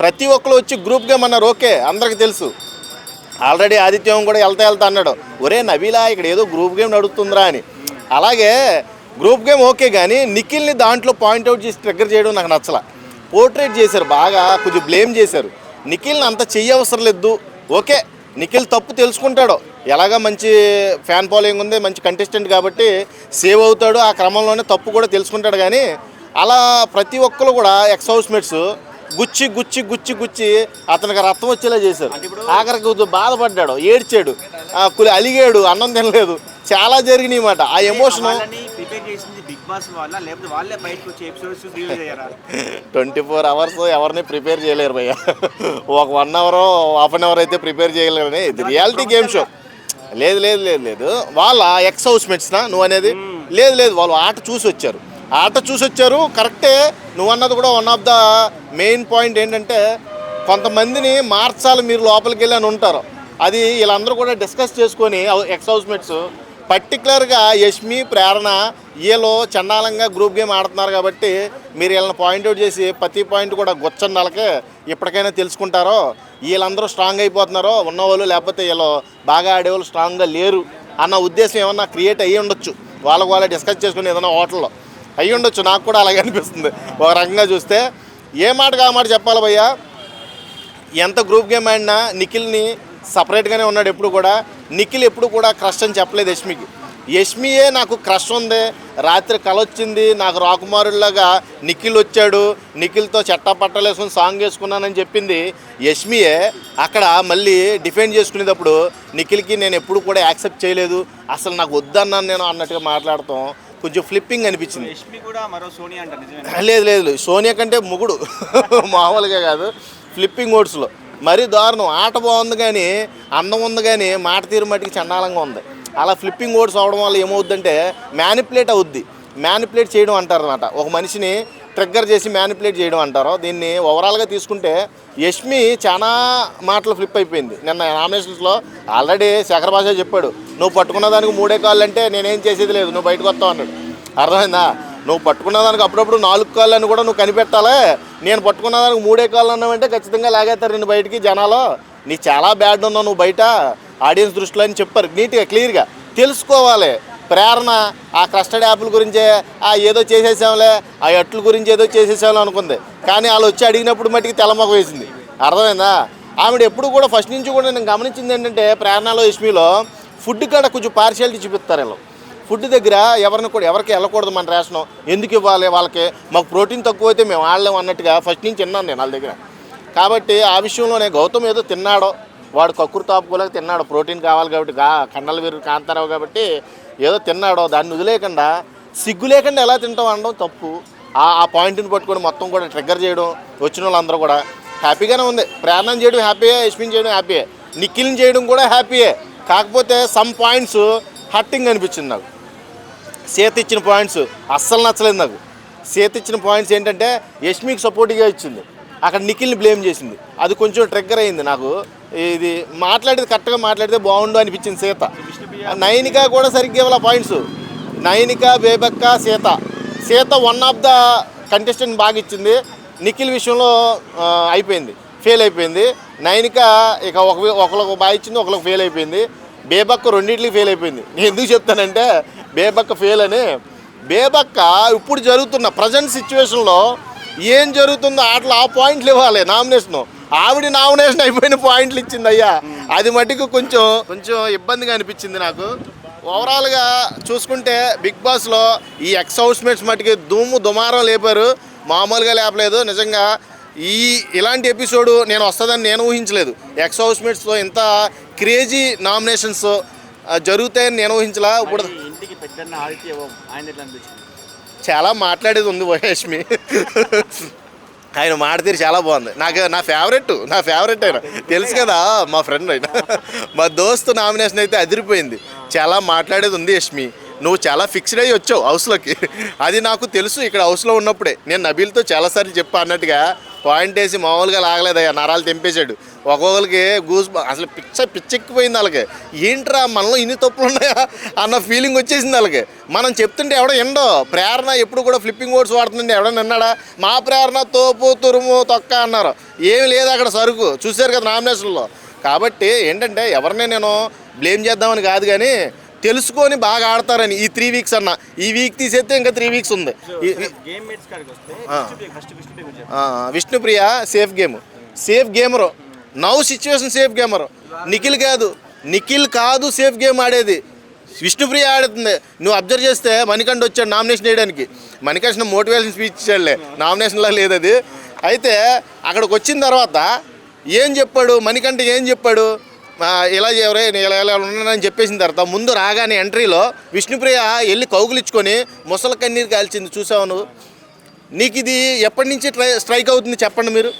ప్రతి ఒక్కరు వచ్చి గ్రూప్ గేమ్ అన్నారు ఓకే అందరికి తెలుసు. ఆల్రెడీ ఆదిత్యం కూడా వెళ్తా వెళ్తా అన్నాడు. ఒరే నవీలా ఇక్కడ ఏదో గ్రూప్ గేమ్ నడుస్తుందిరా అని. అలాగే గ్రూప్ గేమ్ ఓకే కానీ నిఖిల్ని దాంట్లో పాయింట్అవుట్ చేసి ట్రిగ్గర్ చేయడం నాకు నచ్చల. పోర్ట్రేట్ చేశారు బాగా కొంచెం బ్లేమ్ చేశారు. నిఖిల్ని అంత చెయ్యవసరం లేదు. ఓకే నిఖిల్ తప్పు తెలుసుకుంటాడు. ఎలాగా మంచి ఫ్యాన్ ఫాలోయింగ్ ఉంది మంచి కంటెస్టెంట్ కాబట్టి సేవ్ అవుతాడు. ఆ క్రమంలోనే తప్పు కూడా తెలుసుకుంటాడు కానీ అలా ప్రతి ఒక్కరు కూడా ఎక్స్ హౌస్మేట్స్ గుచ్చి గుచ్చి గుచ్చి గుచ్చి అతనికి రక్తం వచ్చేలా చేశారు. ఆఖరికి బాధపడ్డాడు ఏడ్చాడు. ఆ, కులి అలిగాడు అన్నం తినలేదు. చాలా జరిగినాయి మాట. ఆ ఎమోషన్ ట్వంటీ ఫోర్ అవర్స్ ఎవరిని ప్రిపేర్ చేయలేరు భయ్య. ఒక one hour half an hour అయితే ప్రిపేర్ చేయగలరు కానీ ఇది రియాలిటీ గేమ్ షో లేదు లేదు లేదు లేదు. వాళ్ళ ఎక్స్ హౌస్మేట్స్నా నువ్వు అనేది లేదు లేదు. వాళ్ళు ఆట చూసి వచ్చారు. ఆట చూసి వచ్చారు కరెక్టే. నువ్వు అన్నది కూడా one of the main point ఏంటంటే కొంతమందిని మార్చాలి మీరు లోపలికి వెళ్ళి అని ఉంటారు. అది వీళ్ళందరూ కూడా డిస్కస్ చేసుకొని ఎక్స్ హౌస్మేట్స్ పర్టికులర్గా యష్మి ప్రేరణ వీళ్ళు చండాలంగా గ్రూప్ గేమ్ ఆడుతున్నారు కాబట్టి మీరు వీళ్ళని పాయింట్అవుట్ చేసి ప్రతి పాయింట్ కూడా గుచ్చండాలకే ఇప్పటికైనా తెలుసుకుంటారో వీళ్ళందరూ స్ట్రాంగ్ అయిపోతున్నారో ఉన్నవాళ్ళు లేకపోతే వీళ్ళు బాగా ఆడేవాళ్ళు స్ట్రాంగ్గా లేరు అన్న ఉద్దేశం ఏమన్నా క్రియేట్ అయ్యి ఉండొచ్చు. వాళ్ళకు వాళ్ళే డిస్కస్ చేసుకుని ఏదైనా హోటల్లో. అయ్యి ఉండొచ్చు. నాకు కూడా అలాగే అనిపిస్తుంది. ఒక రకంగా చూస్తే ఏ మాటగా ఆ మాట చెప్పాలి భయ్యా? ఎంత గ్రూప్ గేమ్ ఆడినా నిఖిల్ని సపరేట్గానే ఉన్నాడు ఎప్పుడు కూడా. నిఖిల్ ఎప్పుడు కూడా క్రష్ అని చెప్పలేదు యష్మికి. యష్మియే నాకు క్రష్ ఉంది. రాత్రి కల వచ్చింది. నాకు రాకుమారుల్లాగా నిఖిల్ వచ్చాడు. నిఖిల్తో చెట్టా పట్టలేసుకుని సాంగ్ వేసుకున్నానని చెప్పింది యష్మియే. అక్కడ మళ్ళీ డిఫెండ్ చేసుకునేటప్పుడు నిఖిల్కి నేను ఎప్పుడు కూడా యాక్సెప్ట్ చేయలేదు. అసలు నాకు వద్దన్నాను నేను అన్నట్టుగా మాట్లాడతాం. కొంచెం ఫ్లిప్పింగ్ అనిపించింది. లేదు లేదు లేదు. సోనియా కంటే ముగుడు. మామూలుగా కాదు. ఫ్లిప్పింగ్ ఓట్స్లో మరీ దారుణం. ఆట బాగుంది కానీ అందం ఉంది కానీ మాట తీరు మట్టికి చండాలంగా ఉంది. అలా ఫ్లిప్పింగ్ ఓట్స్ అవడం వల్ల ఏమవుద్దంటే మ్యానిపులేట్ అవుద్ది. మ్యానిపులేట్ చేయడం అంటారు అనమాట ఒక మనిషిని ట్రిగ్గర్ చేసి మ్యానిపులేట్ చేయడం అంటారు. దీన్ని ఓవరాల్గా తీసుకుంటే యష్మి చాలా మాటలు ఫ్లిప్ అయిపోయింది. నిన్న నామినేషన్స్లో ఆల్రెడీ శేఖర్ భాష చెప్పాడు. నువ్వు పట్టుకున్న దానికి మూడే కాళ్ళు అంటే నేనేం చేసేది లేదు నువ్వు బయటకు వస్తావు అన్నాడు. అర్థమైందా? నువ్వు పట్టుకున్న దానికి అప్పుడప్పుడు నాలుగు కాళ్ళు అని కూడా నువ్వు కనిపెట్టాలే? నేను పట్టుకున్న దానికి మూడే కాళ్ళు అన్నావంటే ఖచ్చితంగా లాగేస్తారు నేను బయటికి జనాలు. నీ చాలా బ్యాడ్ ఉన్నావు నువ్వు బయట. ఆడియన్స్ దృష్టిలో అని చెప్పారు. నీట్గా క్లియర్గా తెలుసుకోవాలి. ప్రేరణ ఆ కస్టర్డ్ యాప్ల గురించే ఆ ఏదో చేసేసాంలే ఆ ఎట్ల గురించి ఏదో చేసేసాంలే అనుకుంది. కానీ వాళ్ళు వచ్చి అడిగినప్పుడు మట్టికి తెలమొక వేసింది. అర్థమైందా? ఆవిడ ఎప్పుడు కూడా ఫస్ట్ నుంచి కూడా నేను గమనించింది ఏంటంటే ప్రేరణలో యష్మిలో ఫుడ్ కాడ కొంచెం పార్షియాలిటీ చూపిస్తారు వీళ్ళు. ఫుడ్ దగ్గర ఎవరిని కూడా ఎవరికి వెళ్ళకూడదు మన రేషన్. ఎందుకు ఇవ్వాలి వాళ్ళకి? మాకు ప్రోటీన్ తక్కువ అయితే మేము ఆడలేము అన్నట్టుగా ఫస్ట్ నుంచి తిన్నాను నేను వాళ్ళ దగ్గర. కాబట్టి ఆ విషయంలోనే గౌతమ్ ఏదో తిన్నాడో వాడు కక్కురు తాపుకోలేక తిన్నాడు. ప్రోటీన్ కావాలి కాబట్టి కా కండల వీరు కాంతారావు కాబట్టి ఏదో తిన్నాడో దాన్ని వదిలేయకుండా సిగ్గు లేకుండా ఎలా తింటాం అనడం తప్పు. ఆ ఆ పాయింట్ని పట్టుకొని మొత్తం కూడా ట్రిగ్గర్ చేయడం వచ్చిన వాళ్ళందరూ కూడా హ్యాపీగానే ఉంది. ప్రయాణం చేయడం హ్యాపీయే యశ్మిన్ చేయడం హ్యాపీయే నిఖిల్ని చేయడం కూడా హ్యాపీయే కాకపోతే సమ్ పాయింట్స్ హట్టింగ్ అనిపించింది నాకు. సీత ఇచ్చిన పాయింట్స్ అస్సలు నచ్చలేదు నాకు. సీత ఇచ్చిన పాయింట్స్ ఏంటంటే యష్మికి సపోర్టివ్గా ఇచ్చింది. అక్కడ నిఖిల్ని బ్లేమ్ చేసింది. అది కొంచెం ట్రిగ్గర్ అయింది నాకు. ఇది మాట్లాడేది కరెక్ట్గా మాట్లాడితే బాగుండు అనిపించింది సీత. నైనిక కూడా సరిగ్గా ఇవ్వాలి points Nainika బేబక్క Seetha. Seetha one of the contestant బాగా ఇచ్చింది. నిఖిల్ విషయంలో అయిపోయింది. ఫెయిల్ అయిపోయింది. నైనిక ఇక ఒక ఒకరికి బాగా ఇచ్చింది ఒకరికి ఫెయిల్ అయిపోయింది. బేబక్క రెండింటికి ఫెయిల్ అయిపోయింది. నేను ఎందుకు చెప్తానంటే బేబక్క ఫెయిల్ అని. బేబక్క ఇప్పుడు జరుగుతున్న ప్రజెంట్ సిచ్యువేషన్లో ఏం జరుగుతుందో ఆటలో ఆ పాయింట్లు ఇవ్వాలి నామినేషన్ ఆవిడ నామినేషన్ అయిపోయిన పాయింట్లు ఇచ్చింది అయ్యా. అది మటుకు కొంచెం కొంచెం ఇబ్బందిగా అనిపించింది నాకు. ఓవరాల్గా చూసుకుంటే బిగ్ బాస్లో ఈ ఎక్స్ హౌస్మేట్స్ మటుకి దుమ్ము దుమారం లేపారు. మామూలుగా లేపలేదు. నిజంగా ఈ ఇలాంటి ఎపిసోడ్ నేను వస్తుందని నేను ఊహించలేదు. ఎక్స్ హౌస్మేట్స్లో ఇంత క్రేజీ నామినేషన్స్ జరుగుతాయని నేను ఊహించలా. ఇప్పుడు చాలా మాట్లాడేది ఉంది వయష్మి ఆయన మాట తీరు చాలా బాగుంది. నాకు నా ఫేవరెట్ నా ఫేవరెట్ ఆయన. తెలుసు కదా మా ఫ్రెండ్ ఆయన. మా దోస్తు నామినేషన్ అయితే అదిరిపోయింది. చాలా మాట్లాడేది ఉంది యష్మి. నువ్వు చాలా ఫిక్స్డ్ అయ్యి వచ్చావు హౌస్లోకి అది నాకు తెలుసు ఇక్కడ హౌస్లో ఉన్నప్పుడే. నేను నబీల్తో చాలాసార్లు చెప్పా అన్నట్టుగా పాయింట్ వేసి మామూలుగా లాగలేదయ్యా నరాలు తెంపేశాడు. ఒక్కొక్కరికి గూస్ అసలు పిచ్చ పిచ్చెక్కిపోయింది వాళ్ళకి ఏంట్రా మనలో ఇన్ని తప్పులు ఉన్నాయా అన్న ఫీలింగ్ వచ్చేసింది వాళ్ళకి మనం చెప్తుంటే ఎవడో ఎండో ప్రేరణ ఎప్పుడు కూడా ఫ్లిప్పింగ్ ఓట్స్ వాడుతుంటే ఎవడో విన్నాడా మా ప్రేరణ తోపు తురుము తొక్క అన్నారు. ఏమి లేదు అక్కడ సరుకు. చూశారు కదా నామినేషన్లో. కాబట్టి ఏంటంటే ఎవరిని నేను బ్లేమ్ చేద్దామని కాదు కానీ తెలుసుకొని బాగా ఆడతారని ఈ త్రీ వీక్స్ అన్న. ఈ వీక్ తీసేస్తే ఇంకా త్రీ వీక్స్ ఉంది. Vishnupriya safe game safe gamer now situation safe gamer Nikhil కాదు. నిఖిల్ కాదు సేఫ్ గేమ్ ఆడేది. విష్ణుప్రియ ఆడుతుంది. నువ్వు అబ్జర్వ్ చేస్తే మణికంఠ వచ్చాడు నామినేషన్ వేయడానికి. మణికంఠ మోటివేషన్ స్పీచ్ ఇచ్చాడులే. నామినేషన్లో లేదు అది అయితే అక్కడికి వచ్చిన తర్వాత ఏం చెప్పాడు? మణికంఠ ఏం చెప్పాడు? ఇలా ఎవరే ఇలా ఇలా ఉన్నానని చెప్పేసిన తర్వాత ముందు రాగానే ఎంట్రీలో విష్ణుప్రియ వెళ్ళి కౌగులిచ్చుకొని ముసల కన్నీరు కాల్చింది చూసావు నువ్వు? నీకు ఇది ఎప్పటి నుంచి ట్రై స్ట్రైక్ అవుతుంది చెప్పండి మీరు?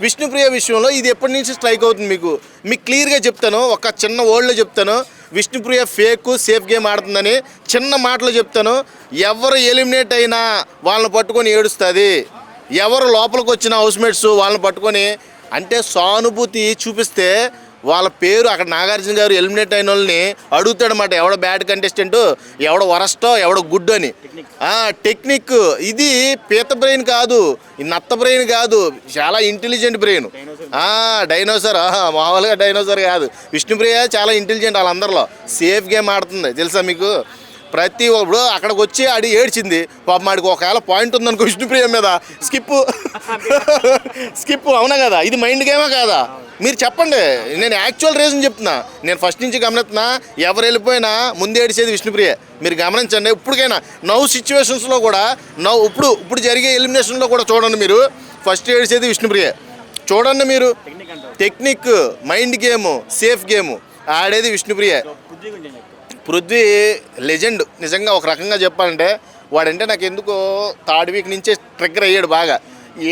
విష్ణుప్రియ విషయంలో ఇది ఎప్పటి నుంచి స్ట్రైక్ అవుతుంది మీకు? మీకు క్లియర్గా చెప్తాను ఒక చిన్న ఓల్డ్లో చెప్తాను విష్ణుప్రియ ఫేక్ సేఫ్ గేమ్ ఆడుతుందని చిన్న మాటలో చెప్తాను ఎవరు ఎలిమినేట్ అయినా వాళ్ళని పట్టుకొని ఏడుస్తుంది. ఎవరు లోపలికి వచ్చిన హౌస్మేట్స్ వాళ్ళని పట్టుకొని అంటే సానుభూతి చూపిస్తే వాళ్ళ పేరు అక్కడ నాగార్జున గారు ఎలిమినేట్ అయిన వాళ్ళని అడుగుతాడనమాట ఎవడ బ్యాడ్ కంటెస్టెంట్ ఎవడ వరస్టో ఎవడ గుడ్ అని. ఆ, టెక్నిక్ ఇది పీత బ్రెయిన్ కాదు నత్త బ్రెయిన్ కాదు చాలా ఇంటెలిజెంట్ బ్రెయిన్ డైనోసర్ మామూలుగా డైనోసర్ కాదు. విష్ణుప్రియ చాలా ఇంటెలిజెంట్ వాళ్ళందరిలో. సేఫ్ గేమ్ ఆడుతుంది తెలుసా మీకు? ప్రతి ఒప్పుడు అక్కడికి వచ్చి ఆడి ఏడ్చింది మాడికి ఒకవేళ పాయింట్ ఉందనుకో విష్ణుప్రియ మీద. స్కిప్. స్కిప్ అవునా కదా? ఇది మైండ్ గేమా కాదా? మీరు చెప్పండి. నేను యాక్చువల్ రీజన్ చెప్తున్నా. నేను ఫస్ట్ నుంచి గమనిస్తున్నా ఎవరు వెళ్ళిపోయినా ముందు ఏడిచేది విష్ణుప్రియ. మీరు గమనించండి. ఇప్పటికైనా నవ్వు సిచ్యువేషన్స్లో కూడా నవ్వు ఇప్పుడు ఇప్పుడు జరిగే ఎలిమినేషన్లో కూడా చూడండి మీరు. ఫస్ట్ ఏడిచేది విష్ణుప్రియ. చూడండి మీరు. Technique mind game safe game ఆడేది విష్ణుప్రియ. పృథ్వీ లెజెండ్. నిజంగా ఒక రకంగా చెప్పాలంటే వాడంటే నాకు ఎందుకో థర్డ్ వీక్ నుంచే ట్రిగ్గర్ అయ్యాడు బాగా.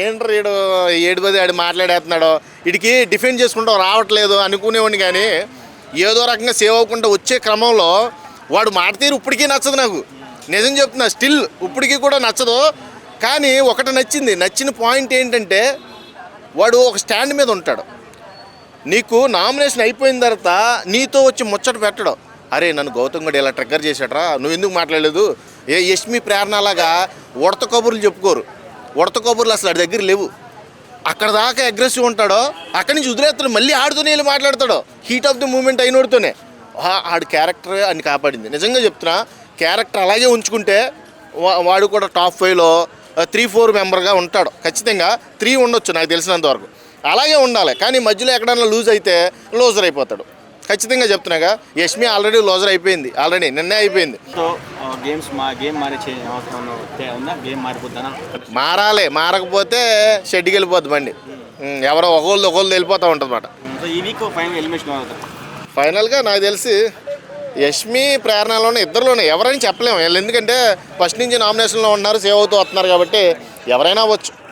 ఏంట్రా ఏడు పది ఆడు మాట్లాడేస్తున్నాడో? వీడికి డిఫెండ్ చేసుకుంటాం రావట్లేదు అనుకునేవాడిని కానీ ఏదో రకంగా సేవ్ అవ్వకుండా వచ్చే క్రమంలో వాడు మాట తీరు ఇప్పటికీ నచ్చదు నాకు. నిజం చెప్తున్నా స్టిల్ ఇప్పటికీ కూడా నచ్చదు. కానీ ఒకటి నచ్చింది నచ్చిన పాయింట్ ఏంటంటే వాడు ఒక స్టాండ్ మీద ఉంటాడు. నీకు నామినేషన్ అయిపోయిన తర్వాత నీతో వచ్చి ముచ్చట పెట్టడం. అరే నన్ను గౌతమ్ గడు ఇలా ట్రిగ్గర్ చేశాడరా. నువ్వు ఎందుకు మాట్లాడలేదు? ఏ యష్మి ప్రేరణలాగా ఉడత కబుర్లు చెప్పుకోరు. ఉడత కబుర్లు అసలు దగ్గర లేవు. అక్కడ దాకా అగ్రెసివ్ ఉంటాడో అక్కడి నుంచి వదిలేస్తాడు మళ్ళీ ఆడుతూనే వెళ్ళి మాట్లాడతాడు. హీట్ ఆఫ్ ది మూమెంట్ అయినోడితోనే. ఆడు క్యారెక్టర్ అని కాపాడింది. నిజంగా చెప్తున్నా క్యారెక్టర్ అలాగే ఉంచుకుంటే వా- వాడు కూడా టాప్ ఫైవ్లో త్రీ ఫోర్ మెంబర్గా ఉంటాడు. ఖచ్చితంగా త్రీ ఉండొచ్చు నాకు తెలిసినంత వరకు అలాగే ఉండాలి. కానీ మధ్యలో ఎక్కడైనా లూజ్ అయితే లూజర్ అయిపోతాడు. ఖచ్చితంగా చెప్తున్నాగా యష్మి ఆల్రెడీ లూజర్ అయిపోయింది. ఆల్రెడీ నిన్నే అయిపోయింది. సో గేమ్స్ మా గేమ్ మారే చే- అవసరం ఉన్న- ఉందా? గేమ్ మారిపోద్దానా? మారాలి. మారకపోతే షెడ్కి వెళ్ళిపోద్ది బండి. ఉం, ఎవరో ఒకళ్ళు ఒకళ్ళు వెళ్ళిపోతూ ఉంటుంది అన్నమాట సో ఈ వీక్ ఫైనల్ ఎలిమినేషన్ ఫైనల్గా నాకు తెలిసి యష్మి ప్రేరణలోనే ఇద్దరులోనే. ఎవరైనా చెప్పలేము. వీళ్ళు ఎందుకంటే ఫస్ట్ నుంచి నామినేషన్లో ఉన్నారు సేవ్ అవుతూ వస్తున్నారు కాబట్టి ఎవరైనా అవ్వచ్చు.